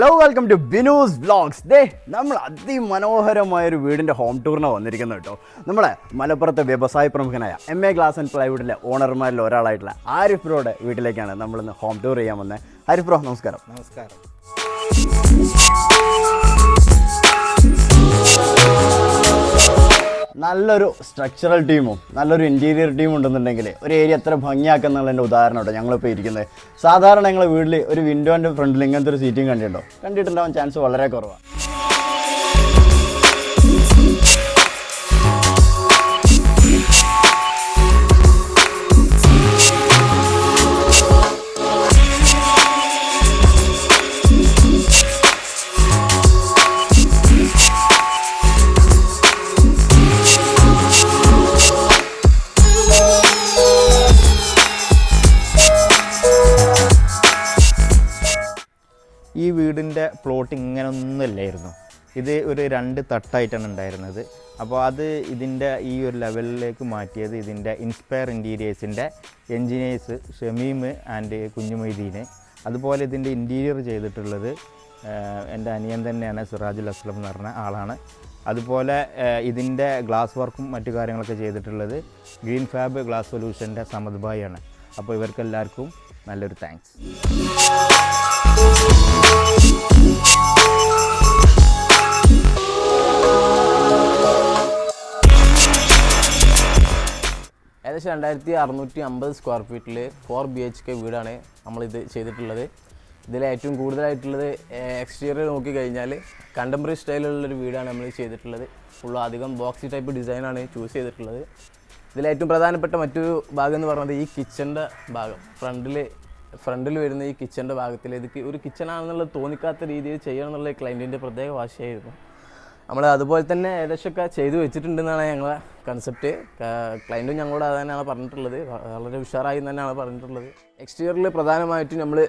Hello welcome to Binu's vlogs ദേ നമ്മൾ അതിമനോഹരമായൊരു വീടിന്റെ ഹോം ടൂറിന് വന്നിരിക്കുന്നു കേട്ടോ. നമ്മളെ മലപ്പുറത്തെ വ്യവസായ പ്രമുഖനായ എം എ ഗ്ലാസ് ആൻഡ് പ്ലൈവുഡിലെ ഓണർമാരിൽ ഒരാളായിട്ടുള്ള ആരിഫ് ബ്രോയുടെ വീട്ടിലേക്കാണ് നമ്മളിന്ന് ഹോം ടൂർ ചെയ്യാൻ വന്നത് ആരിഫ് ബ്രോ നമസ്കാരം. നമസ്കാരം. നല്ലൊരു സ്ട്രക്ചറൽ ടീമും നല്ലൊരു ഇന്റീരിയർ ടീമും ഉണ്ടെന്നുണ്ടെങ്കിൽ ഒരു ഏരിയ എത്ര ഭംഗിയാക്കുന്നുള്ളതിന്റെ ഉദാഹരണം കേട്ടോ ഞങ്ങളിപ്പോൾ ഇരിക്കുന്നത്. സാധാരണ ഞങ്ങൾ വീട്ടിൽ ഒരു വിൻഡോന്റെ ഫ്രണ്ടിൽ ഇങ്ങനത്തെ ഒരു സീറ്റിംഗ് കണ്ടിട്ടുണ്ടോ? കണ്ടിട്ടുണ്ടാവാൻ ചാൻസ് വളരെ കുറവാണ്. വീടിന്റെ പ്ലോട്ട് ഇങ്ങനെ ഒന്നുമില്ലായിരുന്നു ഇത് ഒരു രണ്ട് തട്ടായിട്ടാണ് ഉണ്ടായിരുന്നത്. അപ്പോൾ അത് ഇതിന്റെ ഈ ഒരു ലെവലിലേക്ക് മാറ്റിയത് ഇതിന്റെ ഇൻസ്പയർ ഇന്റീരിയേഴ്സിന്റെ എൻജിനീയേഴ്സ് ഷമീം ആൻഡ് കുഞ്ഞുമൊയ്തീന്. അതുപോലെ ഇതിന്റെ ഇന്റീരിയർ ചെയ്തിട്ടുള്ളത് എന്റെ അനിയൻ തന്നെയാണ് സിറാജുൽ അസ്ലം എന്ന് പറഞ്ഞ ആളാണ്. അതുപോലെ ഇതിന്റെ ഗ്ലാസ് വർക്കും മറ്റു കാര്യങ്ങളൊക്കെ ചെയ്തിട്ടുള്ളത് ഗ്രീൻ ഫാബ് ഗ്ലാസ് സൊല്യൂഷന്റെ സമദ് അപ്പോൾ ഇവർക്കെല്ലാവർക്കും നല്ലൊരു താങ്ക്സ്. ഏകദേശം രണ്ടായിരത്തി അറുന്നൂറ്റി അമ്പത് സ്ക്വയർ ഫീറ്റിൽ ഫോർ ബി എച്ച് കെ വീടാണ് നമ്മളിത് ചെയ്തിട്ടുള്ളത്. ഇതിൽ ഏറ്റവും കൂടുതലായിട്ടുള്ളത് എക്സ്റ്റീരിയർ നോക്കി കഴിഞ്ഞാൽ കണ്ടംപററി സ്റ്റൈലുള്ളൊരു വീടാണ് നമ്മൾ ചെയ്തിട്ടുള്ളത്. ഫുള്ള് അധികം ബോക്സി ടൈപ്പ് ഡിസൈനാണ് ചൂസ് ചെയ്തിട്ടുള്ളത്. ഇതിൽ ഏറ്റവും പ്രധാനപ്പെട്ട മറ്റൊരു ഭാഗം എന്ന് പറയുന്നത് ഈ കിച്ചന്റെ ഭാഗം. ഫ്രണ്ടിൽ ഫ്രണ്ടിൽ വരുന്ന ഈ കിച്ചന്റെ ഭാഗത്തിൽ ഇത് ഒരു കിച്ചണാണെന്നുള്ളത് തോന്നിക്കാത്ത രീതിയിൽ ചെയ്യണം എന്നുള്ള ക്ലൈന്റിന്റെ പ്രത്യേക വാശിയായിരുന്നു. നമ്മൾ അതുപോലെ തന്നെ ഏകദേശമൊക്കെ ചെയ്തു വെച്ചിട്ടുണ്ടെന്നാണ് ഞങ്ങളെ കൺസെപ്റ്റ് ക്ലയന്റും ഞങ്ങളോട് അത് തന്നെയാണ് പറഞ്ഞിട്ടുള്ളത്. വളരെ ഉഷാറായി തന്നെയാണ് പറഞ്ഞിട്ടുള്ളത്. എക്സ്റ്റീരിയറിൽ പ്രധാനമായിട്ടും നമ്മൾ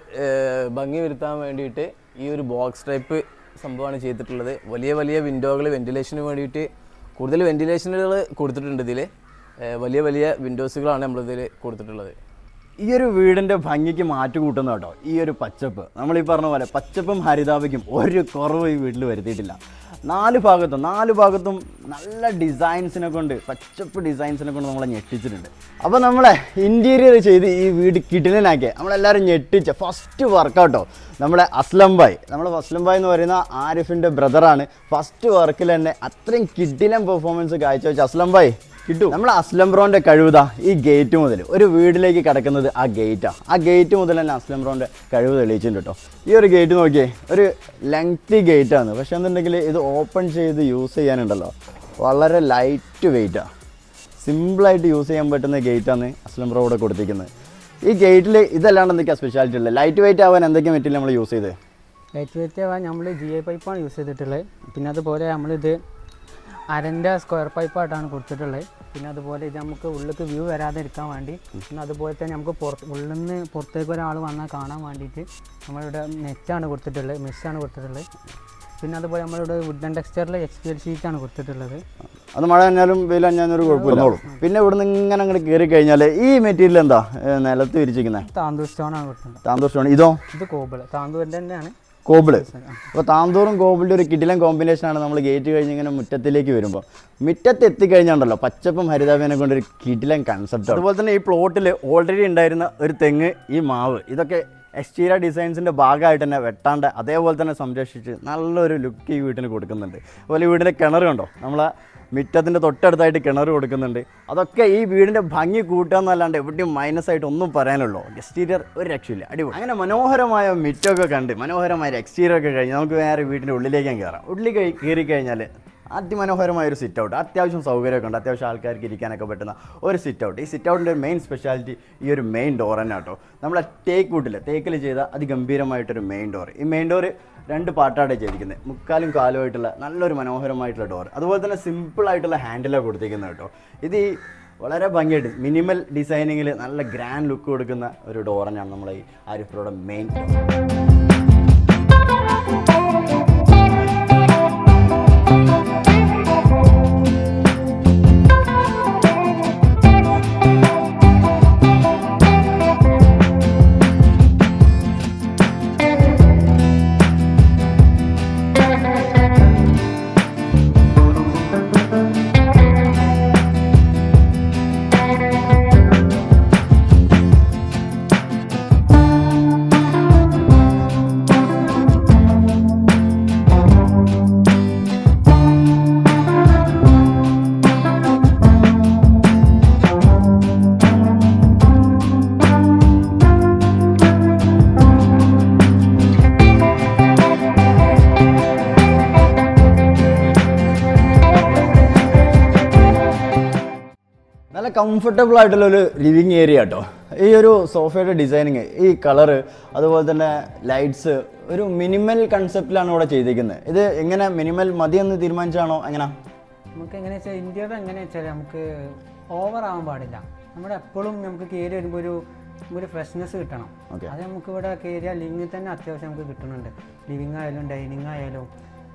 ഭംഗി വരുത്താൻ വേണ്ടിയിട്ട് ഈ ഒരു ബോക്സ് ടൈപ്പ് സംഭവമാണ് ചെയ്തിട്ടുള്ളത്. വലിയ വലിയ വിൻഡോകൾ വെന്റിലേഷന് വേണ്ടിയിട്ട് കൂടുതൽ വെന്റിലേഷനുകൾ കൊടുത്തിട്ടുണ്ട് ഇതിൽ വലിയ വലിയ വിൻഡോസുകളാണ് നമ്മളിതിൽ കൊടുത്തിട്ടുള്ളത്. ഈ ഒരു വീടിന്റെ ഭംഗിക്ക് മാറ്റു കൂട്ടുന്ന കേട്ടോ ഈ ഒരു പച്ചപ്പ്. നമ്മൾ ഈ പറഞ്ഞ പോലെ പച്ചപ്പും ഹരിതാപയ്ക്കും ഒരു കുറവ് ഈ വീട്ടിൽ വരുത്തിയിട്ടില്ല. നാല് ഭാഗത്തും നാല് ഭാഗത്തും നല്ല ഡിസൈൻസിനെ കൊണ്ട് പച്ചപ്പ് ഡിസൈൻസിനെ കൊണ്ട് നമ്മളെ ഞെട്ടിച്ചിട്ടുണ്ട്. അപ്പോൾ നമ്മളെ ഇന്റീരിയർ ചെയ്ത് ഈ വീട് കിടിലനാക്കിയ നമ്മളെല്ലാവരും ഞെട്ടിച്ച ഫസ്റ്റ് വർക്കൗട്ടോ നമ്മളെ അസ്ലം ഭായ്. നമ്മളെ അസ്ലം ഭായ് എന്ന് പറയുന്ന ആരിഫിന്റെ ബ്രദറാണ് ഫസ്റ്റ് വർക്കിൽ തന്നെ അത്രയും കിടിലൻ പെർഫോമൻസ് കാഴ്ചവെച്ച അസ്ലം ഭായ്. കിട്ടും. നമ്മൾ അസ്ലം ബ്രോന്റെ കഴിവുതാ ഈ ഗേറ്റ് മുതൽ. ഒരു വീട്ടിലേക്ക് കിടക്കുന്നത് ആ ഗേറ്റാ. ആ ഗേറ്റ് മുതൽ തന്നെ അസ്ലം ബ്രോന്റെ കഴിവ് തെളിയിച്ചിട്ടുണ്ട് കേട്ടോ. ഈ ഒരു ഗേറ്റ് നോക്കിയേ ഒരു ലെങ്തി ഗേറ്റ് ആണ് പക്ഷെ എന്നുണ്ടെങ്കിൽ ഇത് ഓപ്പൺ ചെയ്ത് യൂസ് ചെയ്യാനുണ്ടല്ലോ. വളരെ ലൈറ്റ് വെയിറ്റാണ് സിമ്പിളായിട്ട് യൂസ് ചെയ്യാൻ പറ്റുന്ന ഗേറ്റാണ് അസ്ലം ബ്രോ ഇവിടെ കൊടുത്തിരിക്കുന്നത്. ഈ ഗേറ്റിൽ ഇതല്ലാണ്ട് എന്തൊക്കെയാണ് സ്പെഷ്യാലിറ്റി ഉള്ളത്? ലൈറ്റ് വെയിറ്റ് ആവാൻ എന്തൊക്കെ മെറ്റീരിയൽ നമ്മൾ യൂസ് ചെയ്ത്? ലൈറ്റ് വെയിറ്റ് ആവാൻ നമ്മൾ ജി ഐ പൈപ്പാണ് യൂസ് ചെയ്തിട്ടുള്ളത്. പിന്നെ അതുപോലെ നമ്മളിത് അരന്റെ സ്ക്വയർ പൈപ്പായിട്ടാണ് കൊടുത്തിട്ടുള്ളത്. പിന്നെ അതുപോലെ ഇത് നമുക്ക് ഉള്ളിലേക്ക് വ്യൂ വരാതിരിക്കാൻ വേണ്ടി പിന്നെ അതുപോലെ തന്നെ നമുക്ക് പുറത്ത് ഉള്ളിൽ നിന്ന് പുറത്തേക്ക് ഒരാൾ വന്നാൽ കാണാൻ വേണ്ടിയിട്ട് നമ്മളിവിടെ നെറ്റാണ് കൊടുത്തിട്ടുള്ളത് മെസ്സാണ് കൊടുത്തിട്ടുള്ളത്. പിന്നെ അതുപോലെ നമ്മളിവിടെ വുഡൻ ടെക്സ്ചറിൽ എക്സ് പി എൽ ഷീറ്റാണ് കൊടുത്തിട്ടുള്ളത്. അത് മഴ നനഞ്ഞാലും വെയിൽ നനഞ്ഞാലും ഒരു കുഴപ്പമില്ല. പിന്നെ ഇവിടുന്ന് ഇങ്ങനെ അങ്ങോട്ട് കയറി കഴിഞ്ഞാൽ ഈ മെറ്റീരിയൽ എന്താ നിലത്ത് വിരിച്ചിരിക്കുന്നത് താന്തൂർ സ്റ്റോണാണ് കൊടുത്തത് താന്തൂർ സ്റ്റോൺ ഇതോ? ഇത് കോബിൾ താന്തൂരിന്റെ തന്നെയാണ്. കോബിൾ. അപ്പോൾ താന്തോറും കോബിളിന്റെ ഒരു കിടിലം കോമ്പിനേഷനാണ് നമ്മൾ ഗേറ്റ് കഴിഞ്ഞ് ഇങ്ങനെ മുറ്റത്തിലേക്ക് വരുമ്പോൾ മുറ്റത്ത് എത്തിക്കഴിഞ്ഞാണ്ടല്ലോ പച്ചപ്പും ഹരിതാപേനെ കൊണ്ട് ഒരു കിടിലൻ കൺസെപ്റ്റ് അതുപോലെ തന്നെ ഈ പ്ലോട്ടിൽ ഓൾറെഡി ഉണ്ടായിരുന്ന ഒരു തെങ്ങ് ഈ മാവ് ഇതൊക്കെ എക്സ്റ്റീരിയർ ഡിസൈൻസിന്റെ ഭാഗമായിട്ട് തന്നെ വെട്ടാണ്ട് അതേപോലെ തന്നെ സംരക്ഷിച്ച് നല്ലൊരു ലുക്ക് ഈ വീട്ടിന് കൊടുക്കുന്നുണ്ട്. അതുപോലെ ഈ വീടിന്റെ കിണർ കണ്ടോ? നമ്മളെ മുറ്റത്തിന്റെ തൊട്ടടുത്തായിട്ട് കിണർ കൊടുക്കുന്നുണ്ട്. അതൊക്കെ ഈ വീടിന്റെ ഭംഗി കൂട്ടുക എന്നല്ലാണ്ട് എവിടെയും മൈനസ് ആയിട്ട് ഒന്നും പറയാനുള്ളൂ. എക്സ്റ്റീരിയർ ഒരു രക്ഷയില്ല. അടിപൊളി. അങ്ങനെ മനോഹരമായ മിറ്റമൊക്കെ കണ്ട് മനോഹരമായ എക്സ്റ്റീരിയർ ഒക്കെ കഴിഞ്ഞ് നമുക്ക് വേറെ വീടിന്റെ ഉള്ളിലേക്ക് കയറാം. ഉള്ളിൽ കയറി കഴിഞ്ഞാൽ അതിമനോഹരമായ ഒരു സിറ്റ് ഔട്ട് അത്യാവശ്യം സൗകര്യമൊക്കെ ഉണ്ട്. അത്യാവശ്യം ആൾക്കാർക്ക് ഇരിക്കാനൊക്കെ പറ്റുന്ന ഒരു സിറ്റ് ഔട്ട് ഈ സിറ്റ് ഔട്ടിന്റെ ഒരു മെയിൻ സ്പെഷ്യാലിറ്റി ഈ ഒരു മെയിൻ ഡോർ തന്നെ കേട്ടോ. നമ്മളെ ടേക്ക് വുഡിൽ തേക്കിൽ ചെയ്ത അതിഗംഭീരമായിട്ടൊരു മെയിൻ ഡോർ ഈ മെയിൻ ഡോർ രണ്ട് പാട്ടാണ് ചെയ്തിരിക്കുന്നത് മുക്കാലും കാലുമായിട്ടുള്ള നല്ലൊരു മനോഹരമായിട്ടുള്ള ഡോർ അതുപോലെ തന്നെ സിമ്പിളായിട്ടുള്ള ഹാൻഡിലാണ് കൊടുത്തിരിക്കുന്നത് കേട്ടോ. ഇത് ഈ വളരെ ഭംഗിയായിട്ട് മിനിമൽ ഡിസൈനിങ്ങിൽ നല്ല ഗ്രാൻഡ് ലുക്ക് കൊടുക്കുന്ന ഒരു ഡോർ തന്നെയാണ് ഈ ആരിഫ്രോയുടെ മെയിൻ ഡോർ കംഫർട്ടബിൾ ആയിട്ടുള്ള ഒരു ലിവിങ് ഏരിയ കേട്ടോ ഈ ഒരു സോഫയുടെ ഡിസൈനിങ് ഈ കളറ് അതുപോലെ തന്നെ ലൈറ്റ്സ് ഒരു മിനിമൽ കൺസെപ്റ്റിലാണ് ഇവിടെ ചെയ്തിരിക്കുന്നത്. ഇത് എങ്ങനെ മിനിമൽ മതി എന്ന് തീരുമാനിച്ചാണോ എങ്ങനെ? നമുക്ക് എങ്ങനെ വെച്ചാൽ ഇന്ത്യയുടെ എങ്ങനെ വെച്ചാൽ നമുക്ക് ഓവർ ആവാൻ പാടില്ല. നമ്മുടെ എപ്പോഴും നമുക്ക് കയറി വരുമ്പോൾ ഒരു ഒരു ഫ്രഷ്നെസ് കിട്ടണം. അത് നമുക്ക് ഇവിടെ കയറിയ ലിവിങ്ങിൽ തന്നെ അത്യാവശ്യം നമുക്ക് കിട്ടുന്നുണ്ട്. ലിവിങ് ആയാലും ഡൈനിങ് ആയാലും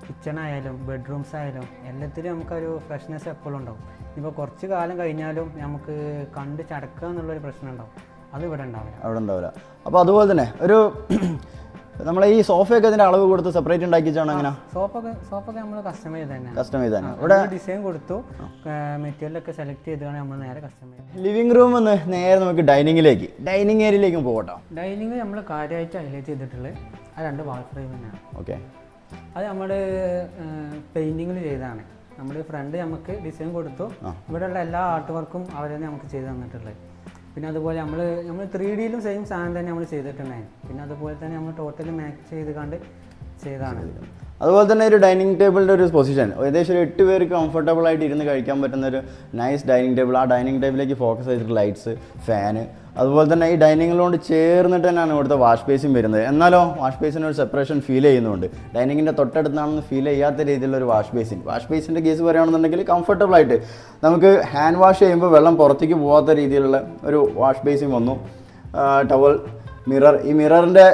കിച്ചൺ ആയാലും ബെഡ്റൂംസ് ആയാലും എല്ലാത്തിലും നമുക്കൊരു ഫ്രഷ്നെസ് എപ്പോഴും ഉണ്ടാവും. ഇപ്പോൾ കുറച്ച് കാലം കഴിഞ്ഞാലും നമുക്ക് കണ്ട് ചടക്കുക എന്നുള്ളൊരു പ്രശ്നം ഉണ്ടാവും. അത് ഇവിടെ ഉണ്ടാവില്ല. അവിടെ ഉണ്ടാവില്ല. അപ്പോൾ അതുപോലെ തന്നെ ഒരു നമ്മളെ ഈ സോഫയൊക്കെ ഇതിന്റെ അളവ് കൊടുത്ത് സെപ്പറേറ്റ് ഉണ്ടാക്കിച്ചാണ് അങ്ങനെ സോഫൊക്കെ സോഫൊക്കെ നമ്മൾ കസ്റ്റമൈസ് തന്നെ കസ്റ്റമൈസ് തന്നെ ഇവിടെ ഡിസൈൻ കൊടുത്തു. മെറ്റീരിയലൊക്കെ സെലക്ട് ചെയ്താണ് നമ്മൾ നേരെ കസ്റ്റമൈസ് ലിവിങ് റൂം എന്ന് നേരെ നമുക്ക് ഡൈനിങ്ങിലേക്ക് ഡൈനിങ് ഏരിയയിലേക്കും പോകട്ടോ. ഡൈനിങ് നമ്മൾ കാര്യമായിട്ട് ഹൈലൈറ്റ് ചെയ്തിട്ടുള്ളത് ആ രണ്ട് വാൾ ഫ്രെയിം തന്നെയാണ് ഓക്കെ അത് നമ്മൾ പെയിന്റിങ്ങിൽ ചെയ്തതാണ്. നമ്മൾ ഫ്രണ്ട് നമുക്ക് ഡിസൈൻ കൊടുത്തു. ഇവിടെയുള്ള എല്ലാ ആർട്ട് വർക്കും അവർ തന്നെ നമുക്ക് ചെയ്ത് തന്നിട്ടുള്ളത്. പിന്നെ അതുപോലെ നമ്മൾ നമ്മൾ ത്രീ ഡിയിലും സെയിം സാധനം തന്നെ നമ്മൾ ചെയ്തിട്ടുണ്ടായിരുന്നു പിന്നെ അതുപോലെ തന്നെ നമ്മൾ ടോട്ടലി മാച്ച് ചെയ്ത് കണ്ട് ചെയ്താണ് അതുപോലെ തന്നെ ഒരു ഡൈനിങ് ടേബിളിന്റെ ഒരു പൊസിഷൻ ഏകദേശം ഒരു എട്ട് പേർക്ക് കംഫർട്ടബിൾ ആയിട്ട് ഇരുന്ന് കഴിക്കാൻ പറ്റുന്ന ഒരു നൈസ് ഡൈനിങ് ടേബിൾ ആ ഡൈനിങ് ടേബിളിലേക്ക് ഫോക്കസ് ചെയ്തിട്ട് ലൈറ്റ്സ് ഫാന് അതുപോലെ തന്നെ ഈ ഡൈനിങ്ങിലോണ്ട് ചേർന്നിട്ട് തന്നെയാണ് ഇവിടുത്തെ വാഷ് ബേസിൻ വരുന്നത്. എന്നാലോ വാഷ് ബേസിന് ഒരു സെപ്പറേഷൻ ഫീൽ ചെയ്യുന്നുണ്ട്. ഡൈനിങ്ങിന്റെ തൊട്ടടുത്താണെന്ന് ഫീൽ ചെയ്യാത്ത രീതിയിലുള്ള ഒരു വാഷ് ബേസിൻ വാഷ് ബേസിന്റെ കേസ് പറയുകയാണെന്നുണ്ടെങ്കിൽ കംഫർട്ടബിൾ ആയിട്ട് നമുക്ക് ഹാൻഡ് വാഷ് ചെയ്യുമ്പോൾ വെള്ളം പുറത്തേക്ക് പോകാത്ത രീതിയിലുള്ള ഒരു വാഷ് ബേസിൻ വന്നു. ടവൽ മിറർ ഈ മിററിന്റെ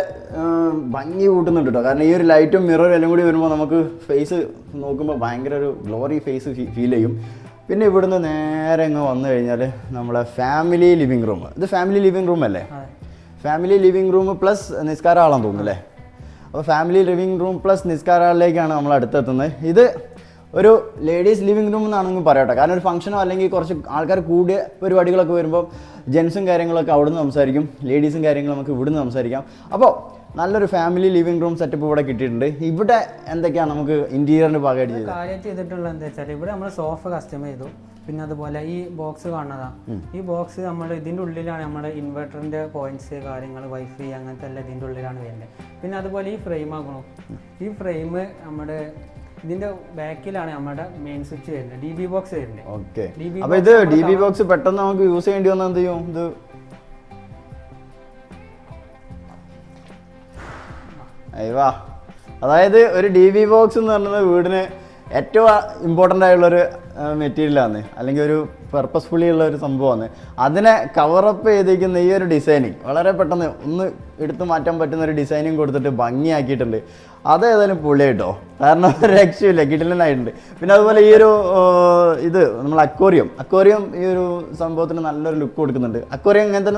ഭംഗി കൂട്ടുന്നുണ്ട് കേട്ടോ. കാരണം ഈ ഒരു ലൈറ്റും മിററും എല്ലാം കൂടി വരുമ്പോൾ നമുക്ക് ഫേസ് നോക്കുമ്പോൾ ഭയങ്കര ഒരു ഗ്ലോറി ഫേസ് ഫീൽ ചെയ്യും. പിന്നെ ഇവിടുന്ന് നേരെ അങ്ങ് വന്നു കഴിഞ്ഞാൽ നമ്മളെ ഫാമിലി ലിവിങ് റൂം ഇത് ഫാമിലി ലിവിങ് റൂം അല്ലേ? ഫാമിലി ലിവിങ് റൂം പ്ലസ് നിസ്കാര ഹാളാന്ന് തോന്നുന്നു അല്ലേ? അപ്പോൾ ഫാമിലി ലിവിങ് റൂം പ്ലസ് നിസ്കാര ഹാളിലേക്കാണ് നമ്മൾ അടുത്തെത്തുന്നത്. ഇത് ഒരു ലേഡീസ് ലിവിങ് റൂം എന്നാണെങ്കിൽ പറയട്ടെ കാരണം ഒരു ഫംഗ്ഷനോ അല്ലെങ്കിൽ കുറച്ച് ആൾക്കാർ കൂടിയ പരിപാടികളൊക്കെ വരുമ്പോൾ ജെൻസും കാര്യങ്ങളൊക്കെ അവിടുന്ന് സംസാരിക്കും. ലേഡീസും കാര്യങ്ങളും നമുക്ക് ഇവിടുന്ന് സംസാരിക്കാം. അപ്പോൾ നല്ലൊരു ഫാമിലി ലിവിംഗ് റൂം സെറ്റപ്പ് ഇവിടെ കിട്ടിയിട്ടുണ്ട്. ഇവിടെ എന്തൊക്കെയാണ് നമുക്ക് ഇന്റീരിയറിന് ഭാഗമായിട്ട് ചെയ്തത്? കാര്യമായിട്ട് ചെയ്തിട്ടുള്ള എന്താ വെച്ചാൽ ഇവിടെ നമ്മൾ സോഫ കസ്റ്റമൈസ് ചെയ്തു. പിന്നെ അതുപോലെ ഈ ബോക്സ് കാണുന്നതാണ് ഈ ബോക്സ് നമ്മൾ ഇതിന്റെ ഉള്ളിലാണ് നമ്മൾ ഇൻവെർട്ടറിന്റെ പോയിന്റ്സ് കാര്യങ്ങൾ വൈഫൈ അങ്ങനത്തെ എല്ലാം ഇതിന്റെ ഉള്ളിലാണ് വരുന്നത്. പിന്നെ അതുപോലെ ഈ ഫ്രെയിം ആകണം ഈ ഫ്രെയിം നമ്മുടെ ഇതിന്റെ ബാക്കിലാണ് നമ്മുടെ മെയിൻ സ്വിച്ച് വരുന്നത്. ഡി ബി ബോക്സ് വരുന്നത്. ഓക്കെ DB അപ്പോൾ ഇത് ഡി ബി ബോക്സ് പെട്ടെന്ന് നമുക്ക് യൂസ് ചെയ്യേണ്ടി വന്നാൽ എന്ത് ചെയ്യും? ഇത് അയ്യവാ. അതായത് ഒരു ഡി ബി ബോക്സ് എന്ന് പറയുന്നത് വീടിന് ഏറ്റവും ഇമ്പോർട്ടന്റ് ആയുള്ളൊരു മെറ്റീരിയലാണ് അല്ലെങ്കിൽ ഒരു പർപ്പസ്ഫുള്ളി ഉള്ള ഒരു സംഭവമാണ്. അതിനെ കവറപ്പ് ചെയ്തിരിക്കുന്ന ഈ ഒരു ഡിസൈനിങ് വളരെ പെട്ടെന്ന് ഒന്ന് എടുത്തു മാറ്റാൻ പറ്റുന്ന ഒരു ഡിസൈനിങ് കൊടുത്തിട്ട് ഭംഗിയാക്കിയിട്ടുണ്ട്. അത് പുള്ളി കേട്ടോ. കാരണം രക്ഷയില്ല കിടിലനായിട്ടുണ്ട്. പിന്നെ അതുപോലെ ഈ ഒരു ഇത് നമ്മൾ അക്വോറിയം. അക്വോറിയം ഈ ഒരു സംഭവത്തിന് നല്ലൊരു ലുക്ക് കൊടുക്കുന്നുണ്ട്. അക്വോറിയം ഇങ്ങനത്തെ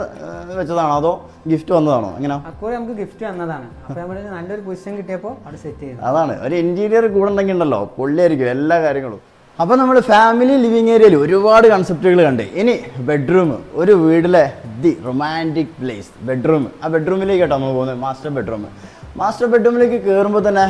വെച്ചതാണോ അതോ ഗിഫ്റ്റ് വന്നതാണോ? അങ്ങനെ അക്വോറിയം നമുക്ക് ഗിഫ്റ്റ് വന്നതാണ്. അപ്പോൾ നമ്മൾ നല്ലൊരു പൊസിഷൻ കിട്ടിയപ്പോൾ അവിടെ സെറ്റ് ചെയ്തു. അതാണ്. ഒരു ഇന്റീരിയർ കൂടെ ഉണ്ടെങ്കിൽ ഉണ്ടല്ലോ പുള്ളിയായിരിക്കും എല്ലാ കാര്യങ്ങളും. അപ്പോൾ നമ്മൾ ഫാമിലി ലിവിങ് ഏരിയയിൽ ഒരുപാട് കൺസെപ്റ്റുകൾ കണ്ട്. ഇനി ബെഡ്റൂം ഒരു വീടിലെ ദി റൊമാന്റിക് പ്ലേസ് ബെഡ്റൂം ആ ബെഡ്റൂമിലേക്ക് കേട്ടോ നമ്മൾ പോകുന്നത്. മാസ്റ്റർ ബെഡ്റൂം മാസ്റ്റർ ബെഡ്റൂമിലേക്ക് കയറുമ്പോൾ തന്നെ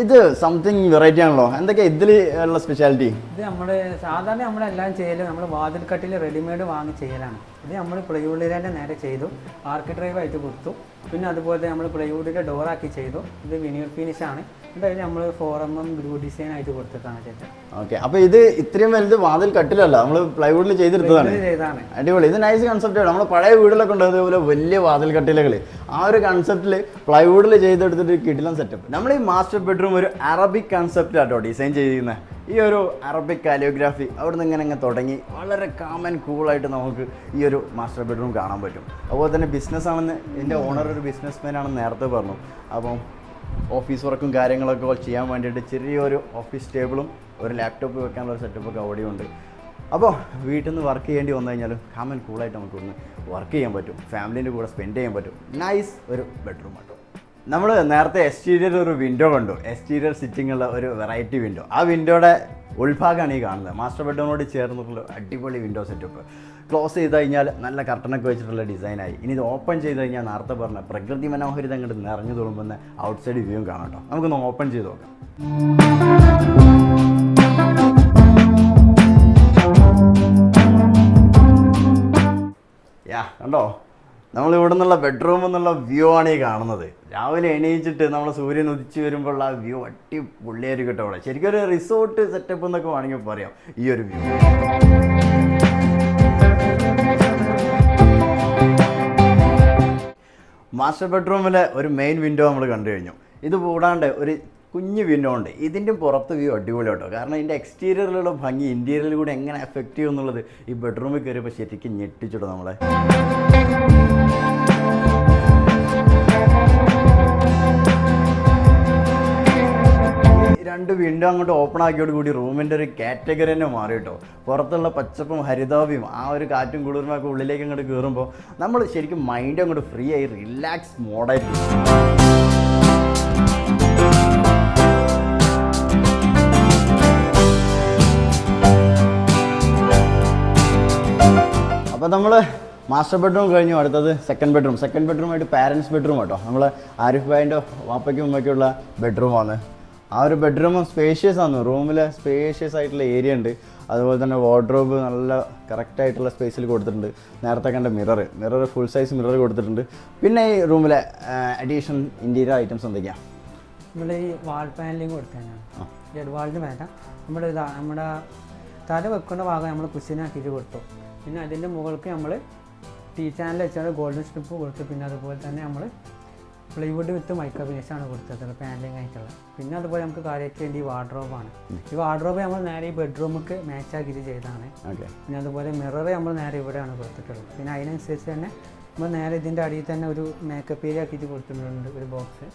ഇത് സംതിങ് വെറൈറ്റി ആണല്ലോ. എന്തൊക്കെയാ ഇതിൽ ഉള്ള സ്പെഷ്യാലിറ്റി ഇത് നമ്മൾ സാധാരണ നമ്മളെല്ലാം ചെയ്യൽ നമ്മൾ വാതിൽക്കട്ടിൽ റെഡിമെയ്ഡ് വാങ്ങി ചെയ്യലാണ്. ഇത് നമ്മൾ പ്ലൈവുഡിൽ തന്നെ നേരെ ചെയ്തു. ആർക്ക് ഡ്രൈവ് ആയിട്ട് കൊടുത്തു പിന്നെ അതുപോലെ നമ്മൾ പ്ലൈവുഡിന്റെ ഡോറാക്കി ചെയ്തു. ഇത് വിനിയർ ഫിനിഷ് ആണ്. എന്തായാലും നമ്മൾ four M M groove design ആയിട്ട് കൊടുത്തിട്ടാണ് ചെയ്തത്. ഓക്കെ അപ്പോൾ ഇത് ഇത്രയും വലുത് വാതിൽ കട്ടിലല്ല. നമ്മൾ പ്ലൈവുഡിൽ ചെയ്തെടുത്തതാണ് അടിപൊളി. ഇത് നൈസ് കൺസെപ്റ്റ് ആണ്. നമ്മൾ പഴയ വീടിലൊക്കെ ഉണ്ട്. അതുപോലെ വലിയ വാതിൽ കട്ടിലകൾ ആ ഒരു കൺസെപ്റ്റിൽ പ്ലൈവുഡിൽ ചെയ്തെടുത്തിട്ട് കിടിലൻ സെറ്റപ്പ് നമ്മൾ ഈ മാസ്റ്റർ ബെഡ്റൂം ഒരു അറബിക് കൺസെപ്റ്റ് ആട്ടോ ഡിസൈൻ ചെയ്തിരിക്കുന്നത് ഈ ഒരു അറബിക് കാലിയോഗ്രാഫി അവിടുന്ന് ഇങ്ങനെ ഇങ്ങനെ തുടങ്ങി. വളരെ കാമൻ കൂളായിട്ട് നമുക്ക് ഈ ഒരു മാസ്റ്റർ ബെഡ്റൂം കാണാൻ പറ്റും. അതുപോലെ തന്നെ ബിസിനസ് ആണെന്ന് എന്റെ ഓണർ ഒരു ബിസിനസ് മാൻ ആണെന്ന് നേരത്തെ പറഞ്ഞു. അപ്പം ഓഫീസ് വർക്കും കാര്യങ്ങളൊക്കെ ചെയ്യാൻ വേണ്ടിയിട്ട് ചെറിയൊരു ഓഫീസ് ടേബിളും ഒരു ലാപ്ടോപ്പ് വെക്കാനുള്ള സെറ്റപ്പൊക്കെ അവിടെയുണ്ട് അപ്പോൾ വീട്ടിൽ നിന്ന് വർക്ക് ചെയ്യേണ്ടി വന്നു കഴിഞ്ഞാലും കാമൻ കൂളായിട്ട് നമുക്ക് ഒന്ന് വർക്ക് ചെയ്യാൻ പറ്റും. ഫാമിലീന്റെ കൂടെ സ്പെൻഡ് ചെയ്യാൻ പറ്റും. നൈസ് ഒരു ബെഡ്റൂം കേട്ടോ നമ്മൾ നേരത്തെ എക്സ്റ്റീരിയർ ഒരു വിൻഡോ കണ്ടു. എക്സ്റ്റീരിയർ സിറ്റിംഗ് ഉള്ള ഒരു വെറൈറ്റി വിൻഡോ ആ വിൻഡോയുടെ ഉൾഭാഗമാണ് ഈ കാണുന്നത്. മാസ്റ്റർ ബെഡ്റൂമിനോട് ചേർന്നിട്ടുള്ള അടിപൊളി വിൻഡോ സെറ്റപ്പ് ക്ലോസ് ചെയ്ത് കഴിഞ്ഞാൽ നല്ല കർട്ടനൊക്കെ വെച്ചിട്ടുള്ള ഡിസൈനായി ഇനി ഇത് ഓപ്പൺ ചെയ്ത് കഴിഞ്ഞാൽ നേരത്തെ പറഞ്ഞ പ്രകൃതി മനോഹരിത അങ്ങോട്ട് നിറഞ്ഞു തുളുമ്പുന്ന ഔട്ട്സൈഡ് വ്യൂ കാണാം കേട്ടോ നമുക്കൊന്ന് ഓപ്പൺ ചെയ്ത് നോക്കാം. യാ കണ്ടോ? നമ്മൾ നിന്നുള്ള ബെഡ്റൂം എന്നുള്ള വ്യൂ ആണ് ഈ കാണുന്നത്. രാവിലെ എണീച്ചിട്ട് നമ്മൾ സൂര്യൻ ഉദിച്ചു വരുമ്പോൾ ആ വ്യൂ അടിപൊളിയായിരിക്കും കേട്ടോ അവിടെ. ശരിക്കും ഒരു റിസോർട്ട് സെറ്റപ്പ് എന്നൊക്കെ വേണമെങ്കിൽ പറയാം ഈ ഒരു വ്യൂ മാസ്റ്റർ ബെഡ്റൂമിലെ ഒരു മെയിൻ വിൻഡോ നമ്മൾ കണ്ടു കഴിഞ്ഞു. ഇത് കൂടാണ്ട് ഒരു കുഞ്ഞു വിൻഡോ ഉണ്ട്. ഇതിന്റെ പുറത്ത് വ്യൂ അടിപൊളി കേട്ടോ. കാരണം ഇതിന്റെ എക്സ്റ്റീരിയറിലുള്ള ഭംഗി ഇന്റീരിയറിൽ കൂടെ എങ്ങനെ എഫക്റ്റീവ് എന്നുള്ളത് ഈ ബെഡ്റൂമിൽ കയറിയപ്പോൾ ശരിക്കും ഞെട്ടിച്ചിട്ടു നമ്മളെ. രണ്ട് വിൻഡോ അങ്ങോട്ട് ഓപ്പൺ ആക്കിയോട് കൂടി റൂമിന്റെ ഒരു കാറ്റഗറി തന്നെ മാറി കേട്ടോ. പുറത്തുള്ള പച്ചപ്പും ഹരിതാഭയും ആ ഒരു കാറ്റും കുളിർമൊക്കെ ഉള്ളിലേക്ക് അങ്ങോട്ട് കയറുമ്പോൾ നമ്മൾ ശരിക്കും മൈൻഡ് അങ്ങോട്ട് ഫ്രീ ആയി റിലാക്സ് മോഡായിട്ട് അപ്പോൾ നമ്മൾ മാസ്റ്റർ ബെഡ്റൂം കഴിഞ്ഞു. അടുത്തത് സെക്കൻഡ് ബെഡ്റൂം സെക്കൻഡ് ബെഡ്റൂമായിട്ട് പാരൻസ് ബെഡ്റൂം കേട്ടോ നമ്മൾ ആരിഫ് ഭായിന്റെ വാപ്പയ്ക്കും ഉമ്മയ്ക്കുള്ള ബെഡ്റൂമാണ് ആ ഒരു ബെഡ്റൂം സ്പേഷ്യസ് ആണ്. റൂമിൽ സ്പേഷ്യസ് ആയിട്ടുള്ള ഏരിയ ഉണ്ട്. അതുപോലെ തന്നെ വാർഡ്രോബ് നല്ല കറക്റ്റ് ആയിട്ടുള്ള സ്പേസിൽ കൊടുത്തിട്ടുണ്ട്. നേരത്തെ കണ്ട mirror mirror full size mirror കൊടുത്തിട്ടുണ്ട്. പിന്നെ ഈ റൂമിലെ അഡീഷണൽ ഇന്റീരിയർ ഐറ്റംസ് എന്തൊക്കെയാണ് നമ്മൾ ഈ വാൾ പാനലിങ് കൊടുക്കാനാണ്. ഡെഡ് വാളിന് വേണ്ട. നമ്മൾ ഇതാ നമ്മുടെ തല വെക്കുന്ന ഭാഗം നമ്മൾ കുശിനാക്കിയിട്ട് കൊടുത്തു. പിന്നെ അതിന്റെ മുകൾക്ക് നമ്മൾ ടീ ചാനൽ വെച്ചാൽ ഗോൾഡൻ സ്ട്രിപ്പ് കൊടുത്തു. പിന്നെ അതുപോലെ തന്നെ നമ്മൾ പ്ലൈവുഡ് വിത്ത് മൈക്രോ ആണ് കൊടുത്തത് പാനലിംഗ് ആയിട്ടുള്ള പിന്നെ അതുപോലെ നമുക്ക് കാര്യമായിട്ട് വേണ്ടി വാർഡ്രോബ് ആണ്. ഈ വാർഡ്രോബ് നമ്മൾ നേരെ ഈ ബെഡ്റൂമിക്ക് മാച്ച് ആക്കിയിട്ട് ചെയ്തതാണ്. ഓക്കെ പിന്നെ അതുപോലെ മിറർ നമ്മൾ നേരെ ഇവിടെയാണ് കൊടുത്തിട്ടുള്ളത്. പിന്നെ അതിനനുസരിച്ച് തന്നെ നമ്മൾ നേരെ ഇതിന്റെ അടിയിൽ തന്നെ ഒരു മേക്കപ്പ് ഏരിയ ആക്കിയിട്ട് കൊടുത്തിട്ടുണ്ട് ഒരു ബോക്സ്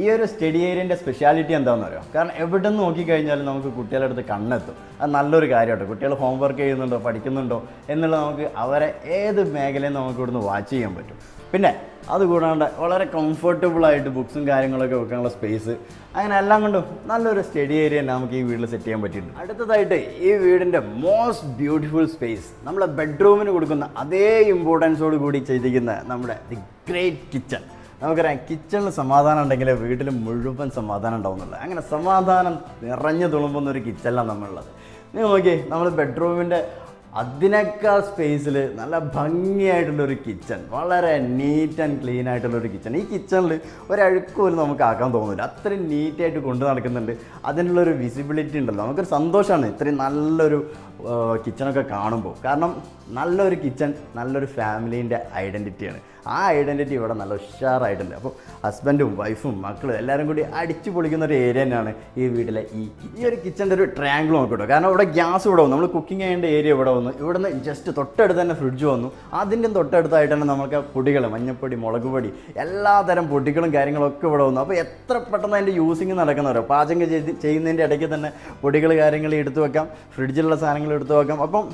ഈ ഒരു സ്റ്റഡി ഏരിയന്റെ സ്പെഷ്യാലിറ്റി എന്താണെന്ന് അറിയാം? കാരണം എവിടെ നിന്ന് നോക്കിക്കഴിഞ്ഞാലും നമുക്ക് കുട്ടികളുടെ അടുത്ത് കണ്ണെത്തും. അത് നല്ലൊരു കാര്യമാണ് കുട്ടികൾ ഹോംവർക്ക് ചെയ്യുന്നുണ്ടോ പഠിക്കുന്നുണ്ടോ എന്നുള്ളത് നമുക്ക് അവരെ ഏത് മേഖലയും നമുക്ക് ഇവിടുന്ന് വാച്ച് ചെയ്യാൻ പറ്റും. പിന്നെ അതുകൂടാണ്ട് വളരെ കംഫർട്ടബിളായിട്ട് ബുക്സും കാര്യങ്ങളൊക്കെ വെക്കാനുള്ള സ്പേസ് അങ്ങനെ എല്ലാം കൊണ്ടും നല്ലൊരു സ്റ്റഡി ഏരിയ നമുക്ക് ഈ വീട്ടിൽ സെറ്റ് ചെയ്യാൻ പറ്റിയിട്ടുണ്ട്. അടുത്തതായിട്ട് ഈ വീടിന്റെ മോസ്റ്റ് ബ്യൂട്ടിഫുൾ സ്പേസ് നമ്മളെ ബെഡ്റൂമിന് കൊടുക്കുന്ന അതേ ഇമ്പോർട്ടൻസോട് കൂടി ചെയ്തിരിക്കുന്ന നമ്മുടെ ദി ഗ്രേറ്റ് കിച്ചൺ നമുക്കറിയാം കിച്ചണിൽ സമാധാനം ഉണ്ടെങ്കിൽ വീട്ടിൽ മുഴുവൻ സമാധാനം ഉണ്ടാവുന്നുള്ളൂ. അങ്ങനെ സമാധാനം നിറഞ്ഞു തുളുമ്പുന്ന ഒരു കിച്ചണിലാണ് നമ്മളുള്ളത്. നിങ്ങൾ നോക്കി നമ്മൾ ബെഡ്റൂമിന്റെ അതിനേക്കാൾ സ്പേസിൽ നല്ല ഭംഗിയായിട്ടുള്ളൊരു കിച്ചൺ വളരെ നീറ്റ് ആൻഡ് ക്ലീൻ ആയിട്ടുള്ള ഒരു കിച്ചൺ ഈ കിച്ചണിൽ ഒരഴുക്ക് പോലും നമുക്ക് ആക്കാൻ തോന്നില്ല അത്രയും നീറ്റായിട്ട് കൊണ്ടു നടക്കുന്നുണ്ട്. അതിനുള്ളൊരു വിസിബിലിറ്റി ഉണ്ടല്ലോ. നമുക്കൊരു സന്തോഷമാണ് ഇത്രയും നല്ലൊരു കിച്ചണൊക്കെ കാണുമ്പോൾ കാരണം നല്ലൊരു കിച്ചൺ നല്ലൊരു ഫാമിലീന്റെ ഐഡന്റിറ്റിയാണ് ആ ഐഡന്റിറ്റി ഇവിടെ നല്ല ഉഷാറായിട്ടുണ്ട്. അപ്പോൾ ഹസ്ബൻഡും വൈഫും മക്കളും എല്ലാവരും കൂടി അടിച്ചു പൊളിക്കുന്ന ഒരു ഏരിയ തന്നെയാണ് ഈ വീട്ടിലെ ഈ ഈ ഒരു കിച്ചന്റെ ഒരു ട്രയാങ്കിൾ നോക്കിട്ടോ കാരണം ഇവിടെ ഗ്യാസ് ഇവിടെ വന്നു. നമ്മൾ കുക്കിംഗ് ചെയ്യേണ്ട ഏരിയ ഇവിടെ വന്നു. ഇവിടുന്ന് ജസ്റ്റ് തൊട്ടടുത്ത് തന്നെ ഫ്രിഡ്ജ് വന്നു. അതിന്റെ തൊട്ടടുത്തായിട്ട് തന്നെ നമുക്ക് പൊടികൾ മഞ്ഞപ്പൊടി മുളക് പൊടി എല്ലാ തരം പൊടികളും കാര്യങ്ങളൊക്കെ ഇവിടെ വന്നു. അപ്പോൾ എത്ര പെട്ടെന്ന് അതിന്റെ യൂസിങ് നടക്കുന്നവരോ പാചകം ചെയ്ത് ചെയ്യുന്നതിന്റെ ഇടയ്ക്ക് തന്നെ പൊടികൾ കാര്യങ്ങൾ എടുത്തു വെക്കാം. ഫ്രിഡ്ജിലുള്ള സാധനങ്ങൾ എടുത്തു വെക്കാം. അപ്പം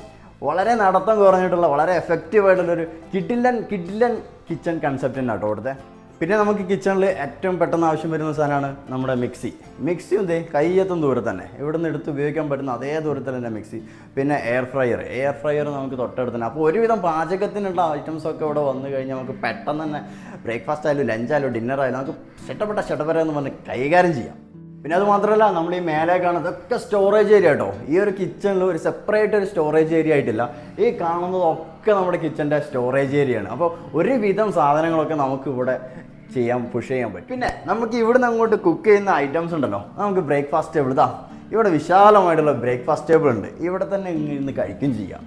വളരെ നടത്തം കുറഞ്ഞിട്ടുള്ള വളരെ എഫക്റ്റീവ് ആയിട്ടുള്ളൊരു കിഡിലൻ കിഡിലൻ കിച്ചൺ കൺസെപ്റ്റ് തന്നെ കേട്ടോ ഇവിടുത്തെ പിന്നെ നമുക്ക് കിച്ചണിൽ ഏറ്റവും പെട്ടെന്ന് ആവശ്യം വരുന്ന സാധനമാണ് നമ്മുടെ മിക്സി. മിക്സി എന്തേ കയ്യെത്തും ദൂരത്ത് തന്നെ. ഇവിടെ നിന്ന് എടുത്ത് ഉപയോഗിക്കാൻ പറ്റുന്ന അതേ ദൂരത്തിൽ തന്നെ മിക്സി. പിന്നെ എയർ ഫ്രയർ എയർ ഫ്രയർ നമുക്ക് തൊട്ടടുത്ത് തന്നെ. അപ്പോൾ ഒരുവിധം പാചകത്തിനുള്ള ഐറ്റംസ് ഒക്കെ ഇവിടെ വന്നു കഴിഞ്ഞാൽ നമുക്ക് പെട്ടെന്ന് തന്നെ ബ്രേക്ക്ഫാസ്റ്റ് ആയാലും ലഞ്ച് ആയാലും ഡിന്നർ ആയാലും നമുക്ക് ഷട്ടപ്പെട്ട ഷെട്ടപ്പര എന്ന് പറഞ്ഞ് കൈകാര്യം ചെയ്യാം. പിന്നെ അത് മാത്രമല്ല നമ്മൾ ഈ മേലെ കാണുന്നതൊക്കെ സ്റ്റോറേജ് ഏരിയ കേട്ടോ ഈ ഒരു കിച്ചണിൽ ഒരു സെപ്പറേറ്റ് ഒരു സ്റ്റോറേജ് ഏരിയ ആയിട്ടില്ല. ഈ കാണുന്നതൊക്കെ നമ്മുടെ കിച്ചന്റെ സ്റ്റോറേജ് ഏരിയയാണ് അപ്പോൾ ഒരുവിധം സാധനങ്ങളൊക്കെ നമുക്കിവിടെ ചെയ്യാൻ പുഷ് ചെയ്യാൻ പറ്റും. പിന്നെ നമുക്ക് ഇവിടുന്ന് അങ്ങോട്ട് കുക്ക് ചെയ്യുന്ന ഐറ്റംസ് ഉണ്ടല്ലോ. നമുക്ക് ബ്രേക്ക്ഫാസ്റ്റ് ടേബിൾ ഇതാ. ഇവിടെ വിശാലമായിട്ടുള്ള ബ്രേക്ക്ഫാസ്റ്റ് ടേബിൾ ഉണ്ട്. ഇവിടെ തന്നെ ഇരുന്ന് കഴിക്കും ചെയ്യാം.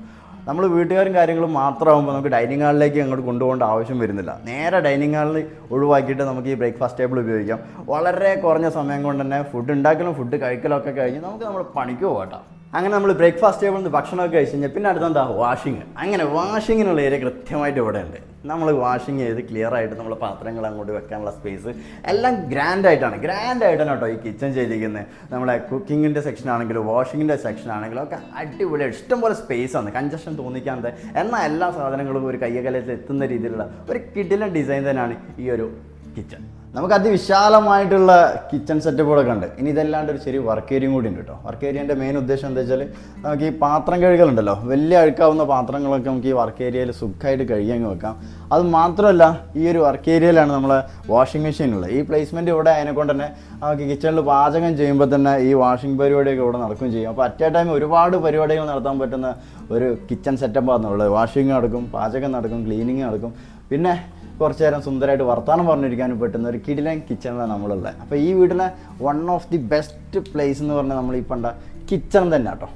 നമ്മൾ വീട്ടുകാരും കാര്യങ്ങളും മാത്രമാകുമ്പോൾ നമുക്ക് ഡൈനിങ് ഹാളിലേക്ക് അങ്ങോട്ട് കൊണ്ടുപോകേണ്ട ആവശ്യം വരുന്നില്ല. നേരെ ഡൈനിങ് ഹാളിൽ ഒഴിവാക്കിയിട്ട് നമുക്ക് ഈ ബ്രേക്ക്ഫാസ്റ്റ് ടേബിൾ ഉപയോഗിക്കാം. വളരെ കുറഞ്ഞ സമയം കൊണ്ട് തന്നെ ഫുഡ് ഉണ്ടാക്കലും ഫുഡ് കഴിക്കലും ഒക്കെ കഴിഞ്ഞ് നമുക്ക് നമ്മൾ പണിക്ക് പോകട്ടോ അങ്ങനെ നമ്മൾ ബ്രേക്ക്ഫാസ്റ്റ് ടേബിളിൽ നിന്ന് ഭക്ഷണമൊക്കെ കഴിച്ച് കഴിഞ്ഞാൽ പിന്നെ അടുത്തെന്താ? വാഷിങ് അങ്ങനെ വാഷിങ്ങിനുള്ള ഏരിയ കൃത്യമായിട്ട് ഇവിടെ ഉണ്ട് നമ്മൾ വാഷിങ് ചെയ്ത് ക്ലിയർ ആയിട്ട് നമ്മൾ പാത്രങ്ങൾ അങ്ങോട്ട് വെക്കാനുള്ള സ്പേസ് എല്ലാം ഗ്രാൻഡ് ആയിട്ടാണ്. ഗ്രാൻഡ് ആയിട്ടാണ് കേട്ടോ ഈ കിച്ചൺ ചെയ്തിരിക്കുന്നത് നമ്മളെ കുക്കിങ്ങിന്റെ സെക്ഷൻ ആണെങ്കിലും വാഷിങ്ങിന്റെ സെക്ഷൻ ആണെങ്കിലും ഒക്കെ അടിപൊളിയായിട്ട് ഇഷ്ടംപോലെ സ്പേസ് ആണ്. കഞ്ചക്ഷൻ തോന്നിക്കാതെ എന്നാൽ എല്ലാ സാധനങ്ങളും ഒരു കയ്യകലത്തിൽ എത്തുന്ന രീതിയിലുള്ള ഒരു കിഡിലൻ ഡിസൈൻ തന്നെയാണ് ഈ ഒരു കിച്ചൺ നമുക്ക് അതിവിശാലമായിട്ടുള്ള കിച്ചൺ സെറ്റപ്പുകളൊക്കെ ഉണ്ട് ഇനി ഇതല്ലാണ്ട് ഒരു ചെറിയ വർക്ക് ഏരിയയും കൂടി ഉണ്ട് കേട്ടോ വർക്ക് ഏരിയന്റെ മെയിൻ ഉദ്ദേശം എന്താ വെച്ചാൽ നമുക്ക് ഈ പാത്രം കഴുകലുണ്ടല്ലോ. വലിയ അഴുക്കാവുന്ന പാത്രങ്ങളൊക്കെ നമുക്ക് ഈ വർക്ക് ഏരിയയിൽ സുഖമായിട്ട് കഴുകിയങ്ങ് വെക്കാം. അത് മാത്രമല്ല ഈ ഒരു വർക്ക് ഏരിയയിലാണ് നമ്മളെ വാഷിംഗ് മെഷീൻ ഉള്ളത്. ഈ പ്ലേസ്മെന്റ് ഇവിടെ അതിനെക്കൊണ്ട് തന്നെ നമുക്ക് കിച്ചണിൽ പാചകം ചെയ്യുമ്പോൾ തന്നെ ഈ വാഷിംഗ് പരിപാടിയൊക്കെ ഇവിടെ നടക്കുകയും ചെയ്യും. അപ്പോൾ അറ്റ് എ ടൈം ഒരുപാട് പരിപാടികൾ നടത്താൻ പറ്റുന്ന ഒരു കിച്ചൺ സെറ്റപ്പാണെന്നുള്ളത് വാഷിംഗ് നടക്കും പാചകം നടക്കും ക്ലീനിങ് നടക്കും. പിന്നെ കുറച്ച് നേരം സുന്ദരമായിട്ട് വർത്തമാനം പറഞ്ഞിരിക്കാനും പറ്റുന്ന ഒരു കിടിലൻ കിച്ചണിലാണ് നമ്മളുള്ളത്. അപ്പോൾ ഈ വീട്ടിലെ one of the best place എന്ന് പറഞ്ഞാൽ നമ്മൾ ഈ പണ്ട കിച്ചൺ തന്നെ കേട്ടോ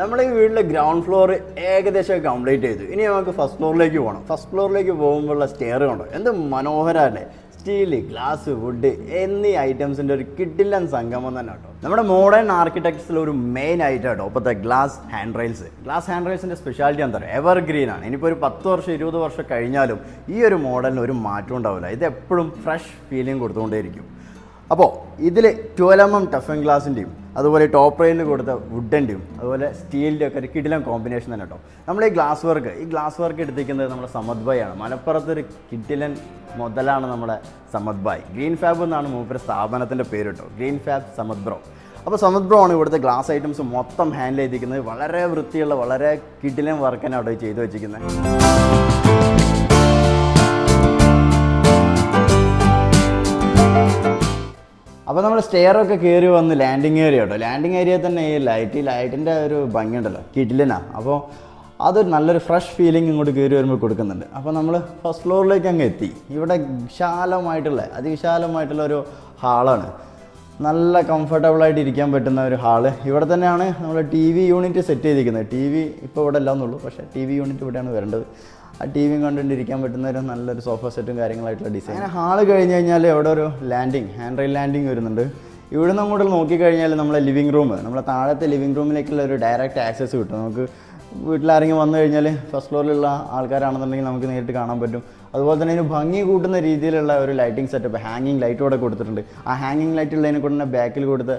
നമ്മൾ ഈ വീട്ടിലെ ഗ്രൗണ്ട് ഫ്ലോർ ഏകദേശം കംപ്ലീറ്റ് ചെയ്തു. ഇനി നമുക്ക് ഫസ്റ്റ് ഫ്ലോറിലേക്ക് പോകണം ഫസ്റ്റ് ഫ്ലോറിലേക്ക് പോകുമ്പോഴുള്ള സ്റ്റെയർ കണ്ടോ? എന്ത് മനോഹരമല്ലേ സ്റ്റീൽ ഗ്ലാസ് വുഡ് എന്നീ ഐറ്റംസിന്റെ ഒരു കിട്ടില്ല സംഗമം തന്നെ കേട്ടോ. നമ്മുടെ മോഡേൺ ആർക്കിടെക്ട്സിൽ ഒരു മെയിൻ ഐറ്റം കേട്ടോ ഇപ്പോഴത്തെ glass hand rails glass hand റെയിൽസിന്റെ speciality എന്താ പറയുക എവർ ഗ്രീൻ ആണ്. ഇനിയിപ്പോൾ ഒരു പത്ത് വർഷം ഇരുപത് വർഷം കഴിഞ്ഞാലും ഈ ഒരു മോഡലിന് ഒരു മാറ്റം ഉണ്ടാവില്ല. ഇത് എപ്പോഴും ഫ്രഷ് ഫീലിംഗ് കൊടുത്തുകൊണ്ടേയിരിക്കും. അപ്പോൾ ഇതിൽ ട്വൽവ് എം എം ടഫൻ ഗ്ലാസിന്റെയും അതുപോലെ ടോപ്പ് റെയിലിൽ കൊടുത്ത വുഡന്റെയും അതുപോലെ സ്റ്റീലിന്റെ ഒക്കെ ഒരു കിടിലം കോമ്പിനേഷൻ തന്നെ കേട്ടോ നമ്മൾ ഈ ഗ്ലാസ് വർക്ക് ഈ ഗ്ലാസ് വർക്ക് എടുത്തിരിക്കുന്നത് നമ്മുടെ സമദ് ബായാണ് ആണ്. മലപ്പുറത്ത് ഒരു കിഡിലൻ മുതലാണ് നമ്മുടെ സമദ് ബായ് ഗ്രീൻ ഫാബ് എന്നാണ് മൂപ്പര് സ്ഥാപനത്തിന്റെ പേര് കേട്ടോ ഗ്രീൻ ഫാബ് സമദ് ബ്രോ. അപ്പോൾ സമദ് ബ്രോ ആണ് ഇവിടുത്തെ ഗ്ലാസ് ഐറ്റംസ് മൊത്തം ഹാൻഡിൽ ചെയ്തിരിക്കുന്നത്. വളരെ വൃത്തിയുള്ള വളരെ കിടിലൻ വർക്കാണ് അവിടെ ചെയ്തു വെച്ചിരിക്കുന്നത്. അപ്പോൾ നമ്മൾ സ്റ്റെയറൊക്കെ കയറി വന്ന് ലാൻഡിങ് ഏരിയ കേട്ടോ. ലാൻഡിങ് ഏരിയ തന്നെ ഈ ലൈറ്റ് ലൈറ്റിന്റെ ഒരു ഭംഗിയുണ്ടല്ലോ കിഡിലനാ അപ്പോൾ അതൊരു നല്ലൊരു ഫ്രഷ് ഫീലിംഗ് ഇങ്ങോട്ട് കയറി വരുമ്പോൾ കൊടുക്കുന്നുണ്ട്. അപ്പോൾ നമ്മൾ ഫസ്റ്റ് ഫ്ലോറിലേക്ക് അങ്ങ് എത്തി. ഇവിടെ വിശാലമായിട്ടുള്ള അതിവിശാലമായിട്ടുള്ള ഒരു ഹാളാണ് നല്ല കംഫർട്ടബിൾ ആയിട്ട് ഇരിക്കാൻ പറ്റുന്ന ഒരു ഹാൾ ഇവിടെ തന്നെയാണ് നമ്മൾ ടി വി യൂണിറ്റ് സെറ്റ് ചെയ്തിരിക്കുന്നത്. ടി വി ഇപ്പോൾ ഇവിടെ ഇല്ലാന്നുള്ളൂ പക്ഷേ ടി വി യൂണിറ്റ് ഇവിടെയാണ് വരേണ്ടത്. ആ ടി വിയും കണ്ടുകൊണ്ടിരിക്കാൻ പറ്റുന്ന ഒരു നല്ലൊരു സോഫ സെറ്റും കാര്യങ്ങളായിട്ടുള്ള ഡിസൈൻ അങ്ങനെ ഹാൾ കഴിഞ്ഞ് കഴിഞ്ഞാൽ ഇവിടെ ഒരു ലാൻഡിങ് ഹാൻഡ് റെയിൽ ലാൻഡിങ് വരുന്നുണ്ട്. ഇവിടെ ഇവിടുന്ന് അങ്ങോട്ട് നോക്കിക്കഴിഞ്ഞാൽ നമ്മളെ ലിവിങ് റൂം നമ്മളെ താഴത്തെ ലിവിങ് റൂമിലേക്കുള്ള ഒരു ഡയറക്റ്റ് ആക്സസ് കിട്ടും. നമുക്ക് വീട്ടിലാരെങ്കിലും വന്നു കഴിഞ്ഞാൽ ഫസ്റ്റ് ഫ്ലോറിലുള്ള ആൾക്കാരാണെന്നുണ്ടെങ്കിൽ നമുക്ക് നേരിട്ട് കാണാൻ പറ്റും. അതുപോലെ തന്നെ ഇതിന് ഭംഗി കൂട്ടുന്ന രീതിയിലുള്ള ഒരു ലൈറ്റിംഗ് സെറ്റപ്പ് ഹാങ്ങിങ് ലൈറ്റ് ഇവിടെ കൊടുത്തിട്ടുണ്ട്. ആ ഹാങ്ങിങ് ലൈറ്റ് ഉള്ളതിനെ കൊണ്ട് തന്നെ ബാക്കിൽ കൊടുത്ത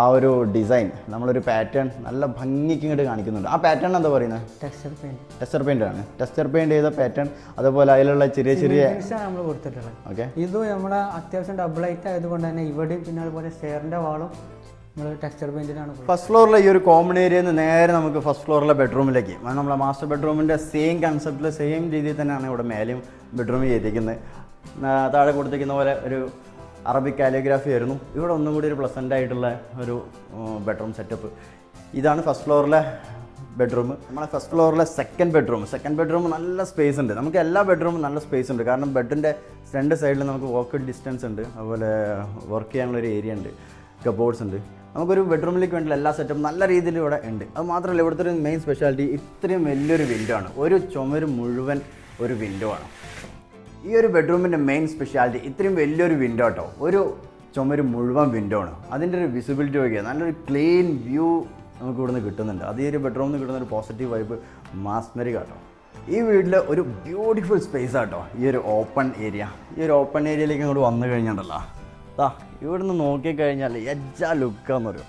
ആ ഒരു ഡിസൈൻ നമ്മളൊരു പാറ്റേൺ നല്ല ഭംഗിക്ക് ഇങ്ങോട്ട് കാണിക്കുന്നുണ്ട്. ആ പാറ്റേൺ എന്താ പറയുന്നത് ടെക്സ്ചർ പെയിന്റ് ടെസ്റ്റർ പെയിന്റ് ആണ്. ടെസ്റ്റർ പെയിന്റ് ചെയ്ത പാറ്റേൺ അതുപോലെ അതിലുള്ള ചെറിയ ചെറിയ നമ്മൾ കൊടുത്തിട്ടുള്ളത്. ഓക്കെ ഇത് നമ്മുടെ അത്യാവശ്യം ഡബിൾ ഐറ്റ് ആയതുകൊണ്ട് തന്നെ ഇവിടെയും പിന്നെ അതുപോലെ സ്റ്റെയറിന്റെ വാളും നമ്മൾ ടെക്സ്ചർ പെയിന്റിലാണ് ഫസ്റ്റ് ഫ്ലോറിലെ ഈ ഒരു കോമൺ ഏരിയയിൽ നിന്ന് നേരെ നമുക്ക് ഫസ്റ്റ് ഫ്ലോറിലെ ബെഡ്റൂമിലേക്ക് നമ്മളെ മാസ്റ്റർ ബെഡ്റൂമിന്റെ സെയിം കൺസെപ്റ്റിൽ സെയിം രീതിയിൽ തന്നെയാണ് ഇവിടെ മേലെയും ബെഡ്റൂം ചെയ്തിരിക്കുന്നത്. താഴെ കൊടുത്തിരിക്കുന്ന പോലെ ഒരു അറബിക് കാലിയോഗ്രാഫി ആയിരുന്നു. ഇവിടെ ഒന്നും കൂടി ഒരു പ്ലസന്റ് ആയിട്ടുള്ള ഒരു ബെഡ്റൂം സെറ്റപ്പ് ഇതാണ് ഫസ്റ്റ് ഫ്ലോറിലെ ബെഡ്റൂം നമ്മളെ ഫസ്റ്റ് ഫ്ലോറിലെ സെക്കൻഡ് ബെഡ്റൂം സെക്കൻഡ് ബെഡ്റൂം നല്ല സ്പേസ് ഉണ്ട്. നമുക്ക് എല്ലാ ബെഡ്റൂമും നല്ല സ്പേസ് ഉണ്ട്. കാരണം ബെഡിന്റെ രണ്ട് സൈഡിൽ നമുക്ക് വോക്ക് ഡിസ്റ്റൻസ് ഉണ്ട്. അതുപോലെ വർക്ക് ചെയ്യാനുള്ളൊരു ഏരിയ ഉണ്ട്. കബോർഡ്സ് ഉണ്ട്. നമുക്കൊരു ബെഡ്റൂമിലേക്ക് വേണ്ടിയുള്ള എല്ലാ സെറ്റപ്പും നല്ല രീതിയിൽ ഇവിടെ ഉണ്ട്. അത് മാത്രമല്ല ഇവിടുത്തെ ഒരു മെയിൻ സ്പെഷ്യാലിറ്റി ഇത്രയും വലിയൊരു വിൻഡോ ആണ്. ഒരു ചുമര് മുഴുവൻ ഒരു വിൻഡോ ആണ്. ഈ ഒരു ബെഡ്റൂമിന്റെ മെയിൻ സ്പെഷ്യാലിറ്റി ഇത്രയും വലിയൊരു വിൻഡോ കേട്ടോ ഒരു ചുമര് മുഴുവൻ വിൻഡോ ആണ്. അതിന്റെ ഒരു വിസിബിലിറ്റി നോക്കിയാൽ നല്ലൊരു ക്ലീൻ വ്യൂ നമുക്ക് ഇവിടുന്ന് കിട്ടുന്നുണ്ട്. അത് ഈ ഒരു ബെഡ്റൂമിൽ നിന്ന് കിട്ടുന്ന ഒരു പോസിറ്റീവ് വൈബ് മാസ്മരി കേട്ടോ. ഈ വീട്ടിൽ ഒരു ബ്യൂട്ടിഫുൾ സ്പേസ് ആട്ടോ ഈ ഒരു ഓപ്പൺ ഏരിയ ഈ ഒരു ഓപ്പൺ ഏരിയയിലേക്ക് അങ്ങോട്ട് വന്നു കഴിഞ്ഞിട്ടുണ്ടല്ലോ ദാ ഇവിടുന്ന് നോക്കിക്കഴിഞ്ഞാൽ എജ്ജാ പറയും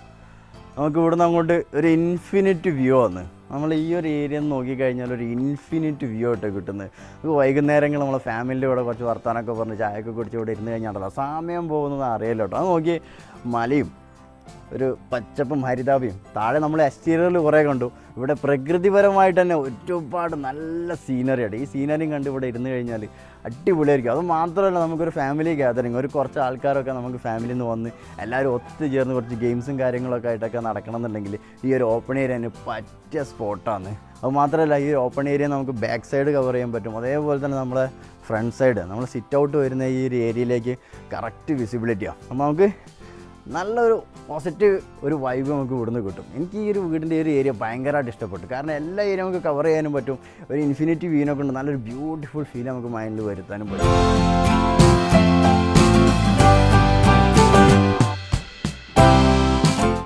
നമുക്ക് ഇവിടുന്ന് അങ്ങോട്ട് ഒരു ഇൻഫിനിറ്റ് വ്യൂ ആണ് നമ്മൾ ഈ ഒരു ഏരിയ നോക്കിക്കഴിഞ്ഞാൽ ഒരു ഇൻഫിനിറ്റ് വ്യൂ ആയിട്ട് കിട്ടുന്നത് വൈകുന്നേരങ്ങൾ നമ്മൾ ഫാമിലിയുടെ കൂടെ കുറച്ച് വർത്താനമൊക്കെ പറഞ്ഞ് ചായയൊക്കെ കുടിച്ച് ഇവിടെ ഇരുന്ന് കഴിഞ്ഞാൽ സമയം പോകുന്നത് അറിയില്ല കേട്ടോ. അത് നോക്കി മലയും ഒരു പച്ചപ്പും ഹരിതാപയും താഴെ നമ്മൾ എക്സ്റ്റീരിയറിൽ കുറേ കണ്ടു. ഇവിടെ പ്രകൃതിപരമായിട്ട് തന്നെ ഒരുപാട് നല്ല സീനറി ആണ്. ഈ സീനറിയും കണ്ട് ഇവിടെ ഇരുന്ന് കഴിഞ്ഞാൽ അടിപൊളിയായിരിക്കും. അത് മാത്രമല്ല നമുക്കൊരു ഫാമിലി ഗ്യാതറിങ് ഒരു കുറച്ച് ആൾക്കാരൊക്കെ നമുക്ക് ഫാമിലിയിൽ നിന്ന് വന്ന് എല്ലാവരും ഒത്തുചേർന്ന് കുറച്ച് ഗെയിംസും കാര്യങ്ങളൊക്കെ ആയിട്ടൊക്കെ നടക്കണം എന്നുണ്ടെങ്കിൽ ഈ ഒരു ഓപ്പൺ ഏരിയ പറ്റിയ സ്പോട്ടാണ് അത് മാത്രമല്ല ഈ ഓപ്പൺ ഏരിയ നമുക്ക് ബാക്ക് സൈഡ് കവർ ചെയ്യാൻ പറ്റും. അതേപോലെ തന്നെ നമ്മളെ ഫ്രണ്ട് സൈഡ് നമ്മൾ സിറ്റ് ഔട്ട് വരുന്ന ഈ ഒരു ഏരിയയിലേക്ക് കറക്റ്റ് വിസിബിലിറ്റിയാണ് അപ്പോൾ നമുക്ക് നല്ലൊരു പോസിറ്റീവ് ഒരു വൈബ് നമുക്ക് ഇവിടുന്ന് കിട്ടും. എനിക്ക് ഈ ഒരു വീടിന്റെ ഒരു ഏരിയ ഭയങ്കരമായിട്ട് ഇഷ്ടപ്പെട്ടു. കാരണം എല്ലാ ഏരിയ നമുക്ക് കവർ ചെയ്യാനും പറ്റും. ഒരു ഇൻഫിനിറ്റി വീനൊക്കെ ഉണ്ട് നല്ലൊരു ബ്യൂട്ടിഫുൾ ഫീൽ നമുക്ക് മൈൻഡിൽ വരുത്താനും പറ്റും.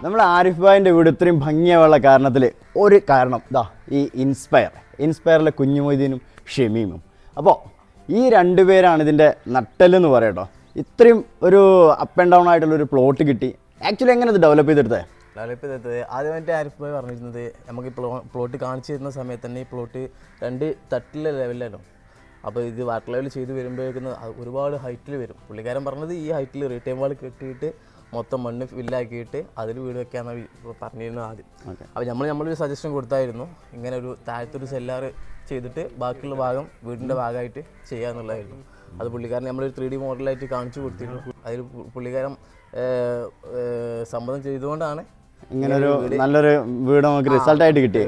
നമ്മൾ ആരിഫ് ഭായിന്റെ വീട് ഇത്രയും ഭംഗിയായുള്ള കാരണത്തിൽ ഒരു കാരണം ഇതാ ഈ ഇൻസ്പയർ ഇൻസ്പയറിലെ കുഞ്ഞുമൊയ്തീനും ഷമീമും. അപ്പോൾ ഈ രണ്ടുപേരാണ് ഇതിന്റെ നട്ടലെന്ന് പറയട്ടോ. ഇത്രയും ഒരു അപ്പ് ആൻഡ് ഡൗൺ ആയിട്ടുള്ള ഒരു പ്ലോട്ട് കിട്ടി. ആക്ച്വലി എങ്ങനെ ഇത് ഡെവലപ്പ് ചെയ്തെടുത്തേ? ഡെവലപ്പ് ചെയ്തത് ആദ്യമായിട്ട് ആരിഫ് ഭായ് പറഞ്ഞിരുന്നത് നമുക്ക് ഈ പ്ലോ പ്ലോട്ട് കാണിച്ചു തരുന്ന സമയത്ത് തന്നെ ഈ പ്ലോട്ട് രണ്ട് തട്ടിലെ ലെവലിലല്ലോ അപ്പോൾ ഇത് വാട്ടർ ലെവൽ ചെയ്ത് വരുമ്പോഴേക്കും ഒരുപാട് ഹൈറ്റിൽ വരും. പുള്ളിക്കാരൻ പറഞ്ഞത് ഈ ഹൈറ്റിൽ റിട്ടേൺ വാൾ കെട്ടിയിട്ട് മൊത്തം മണ്ണ് ഫില്ലാക്കിയിട്ട് അതിൽ വീട് വെക്കാമെന്നാണ് പറഞ്ഞിരുന്നത് ആദ്യം. അപ്പോൾ നമ്മൾ നമ്മളൊരു സജഷൻ കൊടുത്തായിരുന്നു ഇങ്ങനെ ഒരു താഴത്തൊരു സെല്ലാറ് ചെയ്തിട്ട് ബാക്കിയുള്ള ഭാഗം വീടിന്റെ ഭാഗമായിട്ട് ചെയ്യാന്നുള്ളതായിരുന്നു. അത് പുള്ളിക്കാരനെ നമ്മളൊരു ത്രീ ഡി മോഡലായിട്ട് കാണിച്ചു കൊടുത്തിരുന്നു. അതിൽ പുള്ളിക്കാരൻ സമ്മതം ചെയ്തുകൊണ്ടാണ് ഇങ്ങനെ ഒരു നല്ലൊരു വീട് നമുക്ക് റിസൾട്ട് ആയിട്ട് കിട്ടി.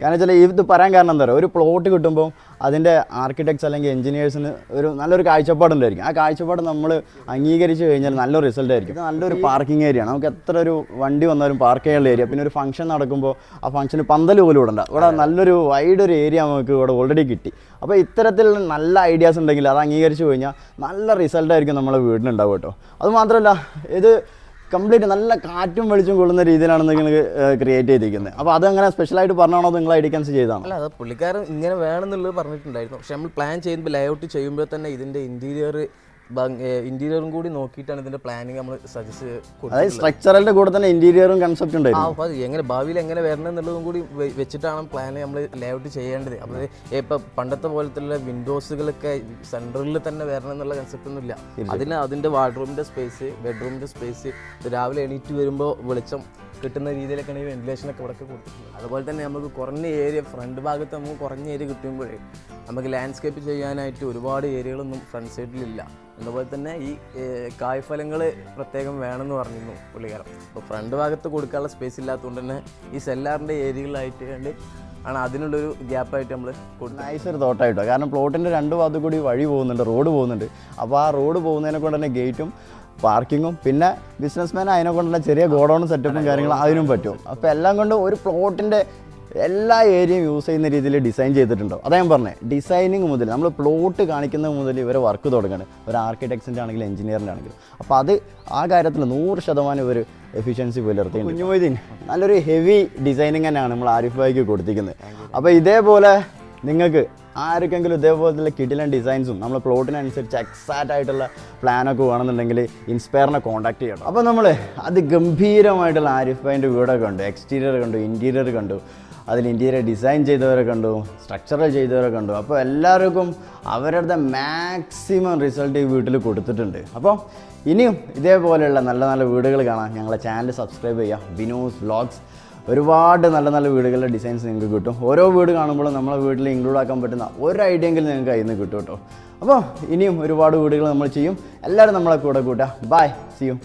കാരണം വെച്ചാൽ ഇത് പറയാൻ കാരണം എന്താ പറയുക ഒരു പ്ലോട്ട് കിട്ടുമ്പോൾ അതിന്റെ ആർക്കിടെക്ട്സ് അല്ലെങ്കിൽ എഞ്ചിനീയേഴ്സിന് ഒരു നല്ലൊരു കാഴ്ചപ്പാടുണ്ടായിരിക്കും ആ കാഴ്ചപ്പാട് നമ്മൾ അംഗീകരിച്ച് കഴിഞ്ഞാൽ നല്ലൊരു റിസൾട്ട് ആയിരിക്കും. നല്ലൊരു പാർക്കിംഗ് ഏരിയ നമുക്ക് എത്ര ഒരു വണ്ടി വന്നാലും പാർക്ക് ചെയ്യാനുള്ള ഏരിയ പിന്നെ ഒരു ഫംഗ്ഷൻ നടക്കുമ്പോൾ ആ ഫംഗ്ഷന് പന്തൽ പോലും ഇടണ്ട. ഇവിടെ നല്ലൊരു വൈഡ് ഒരു ഏരിയ നമുക്ക് ഇവിടെ ഓൾറെഡി കിട്ടി. അപ്പോൾ ഇത്തരത്തിൽ നല്ല ഐഡിയാസ് ഉണ്ടെങ്കിൽ അത് അംഗീകരിച്ച് കഴിഞ്ഞാൽ നല്ല റിസൾട്ടായിരിക്കും നമ്മളെ വീടിനുണ്ടാവും കേട്ടോ. അത് മാത്രമല്ല ഇത് കംപ്ലീറ്റ് നല്ല കാറ്റും വെളിച്ചും കൊള്ളുന്ന രീതിയിലാണ് നിങ്ങൾ ക്രിയേറ്റ് ചെയ്തിരിക്കുന്നത്. അപ്പോൾ അത് അങ്ങനെ സ്പെഷ്യലായിട്ട് പറഞ്ഞാണോ നിങ്ങൾ ഐഡിയൻസ് ചെയ്താണ് അല്ല അത് പുള്ളിക്കാരൻ ഇങ്ങനെ വേണമെന്നുള്ളത് പറഞ്ഞിട്ടുണ്ടായിരുന്നു. പക്ഷെ നമ്മൾ പ്ലാൻ ചെയ്യുമ്പോൾ ലേഔട്ട് ചെയ്യുമ്പോൾ തന്നെ ഇതിന്റെ ഇന്റീരിയർ ഇന്റീരിയറും കൂടി നോക്കിയിട്ടാണ് ഇതിന്റെ പ്ലാനിങ് നമ്മൾ സജസ്റ്റ് അതായത് സ്ട്രക്ചറലിന്റെ കൂടെ തന്നെ ഇന്റീരിയറും കൺസെപ്റ്റ് ഉണ്ടായിരുന്നു. അത് എങ്ങനെ ഭാവിയിൽ എങ്ങനെ വരണം എന്നുള്ളതും കൂടി വെച്ചിട്ടാണ് പ്ലാൻ നമ്മൾ ലേഔട്ട് ചെയ്യേണ്ടത്. അപ്പോൾ ഇപ്പം പണ്ടത്തെ പോലത്തെ വിൻഡോസുകളൊക്കെ സെൻട്രലിൽ തന്നെ വരണം എന്നുള്ള കൺസെപ്റ്റ് ഒന്നും ഇല്ല. അതിന് അതിന്റെ വാർഡ്റൂമിന്റെ സ്പേസ് ബെഡ്റൂമിന്റെ സ്പേസ് രാവിലെ എണീറ്റ് വരുമ്പോൾ വെളിച്ചം കിട്ടുന്ന രീതിയിലൊക്കെയാണ് ഈ വെന്റിലേഷൻ ഒക്കെ ഇവിടെ കൊടുത്തിട്ടുള്ളത്. അതുപോലെ തന്നെ നമുക്ക് കുറഞ്ഞ ഏരിയ ഫ്രണ്ട് ഭാഗത്ത് നമുക്ക് കുറഞ്ഞ ഏരിയ കിട്ടുമ്പോഴേ നമുക്ക് ലാൻഡ്സ്കേപ്പ് ചെയ്യാനായിട്ട് ഒരുപാട് ഏരിയകളൊന്നും ഫ്രണ്ട് സൈഡിലില്ല അതുപോലെ തന്നെ ഈ കായ്ഫലങ്ങൾ പ്രത്യേകം വേണമെന്ന് പറഞ്ഞിരുന്നു പുള്ളിക്കാരൻ. അപ്പോൾ ഫ്രണ്ട് ഭാഗത്ത് കൊടുക്കാനുള്ള സ്പേസ് ഇല്ലാത്തതുകൊണ്ട് തന്നെ ഈ സെല്ലാറിന്റെ ഏരിയകളായിട്ട് കണ്ട് ആണ് അതിനുള്ളൊരു ഗ്യാപ്പായിട്ട് നമ്മൾ കൊടുക്കുന്നത് നൈസ് ഒരു തോട്ടായിട്ടോ കാരണം പ്ലോട്ടിന്റെ രണ്ട് ഭാഗത്തു കൂടി വഴി പോകുന്നുണ്ട് റോഡ് പോകുന്നുണ്ട്. അപ്പോൾ ആ റോഡ് പോകുന്നതിനെ കൊണ്ട് തന്നെ ഗേറ്റും പാർക്കിങ്ങും പിന്നെ ബിസിനസ്മാൻ അതിനെ കൊണ്ടുള്ള ചെറിയ ഗോഡൗൺ സെറ്റപ്പും കാര്യങ്ങളും അതിനും പറ്റും. അപ്പോൾ എല്ലാം കൊണ്ട് ഒരു പ്ലോട്ടിന്റെ എല്ലാ ഏരിയയും യൂസ് ചെയ്യുന്ന രീതിയിൽ ഡിസൈൻ ചെയ്തിട്ടുണ്ടോ അതാ ഞാൻ പറഞ്ഞത് ഡിസൈനിങ് മുതൽ നമ്മൾ പ്ലോട്ട് കാണിക്കുന്നത് മുതൽ ഇവരെ വർക്ക് തുടങ്ങുകയാണ് ഒരു ആർക്കിടെക്ട്സിന്റെ ആണെങ്കിലും എഞ്ചിനീയറിന്റെ ആണെങ്കിലും. അപ്പോൾ അത് ആ കാര്യത്തിൽ നൂറ് ശതമാനം ഇവർ എഫിഷ്യൻസി പുലർത്തി കുഞ്ഞുമൊയ്തീൻ നല്ലൊരു ഹെവി ഡിസൈനിങ് തന്നെയാണ് നമ്മൾ ആരിഫ് ഭായിക്ക് കൊടുത്തിരിക്കുന്നത്. അപ്പോൾ ഇതേപോലെ നിങ്ങൾക്ക് ആർക്കെങ്കിലും ഇതേപോലത്തെ കിടിലൻ ഡിസൈൻസും നമ്മൾ പ്ലോട്ടിനനുസരിച്ച് എക്സാക്റ്റ് ആയിട്ടുള്ള പ്ലാനൊക്കെ വേണമെന്നുണ്ടെങ്കിൽ ഇൻസ്പയറിനെ കോൺടാക്ട് ചെയ്യണം. അപ്പോൾ നമ്മൾ അത് ഗംഭീരമായിട്ടുള്ള ആരിഫ് ഭായിന്റെ വീടൊക്കെ കണ്ടു എക്സ്റ്റീരിയർ കണ്ടു ഇന്റീരിയർ കണ്ടു. അതിൽ ഇന്റീരിയർ ഡിസൈൻ ചെയ്തവരെ കണ്ടു സ്ട്രക്ചറൽ ചെയ്തവരെ കണ്ടു. അപ്പോൾ എല്ലാവർക്കും അവരുടെ മാക്സിമം റിസൾട്ട് ഈ വീട്ടിൽ കൊടുത്തിട്ടുണ്ട്. അപ്പോൾ ഇനിയും ഇതേപോലെയുള്ള നല്ല നല്ല വീടുകൾ കാണാൻ ഞങ്ങളെ ചാനൽ സബ്സ്ക്രൈബ് ചെയ്യുക ബിനോസ് വ്ലോഗ്സ് ഒരുപാട് നല്ല നല്ല വീടുകളുടെ ഡിസൈൻസ് നിങ്ങൾക്ക് കിട്ടും. ഓരോ വീട് കാണുമ്പോഴും നമ്മളെ വീട്ടിൽ ഇൻക്ലൂഡ് ആക്കാൻ പറ്റുന്ന ഒരു ഐഡിയ എങ്കിലും നിങ്ങൾക്ക് അതിൽ നിന്ന് കിട്ടും കേട്ടോ. അപ്പോൾ ഇനിയും ഒരുപാട് വീടുകൾ നമ്മൾ ചെയ്യും. എല്ലാവരും നമ്മളെ കൂടെ കൂട്ടുക. By C U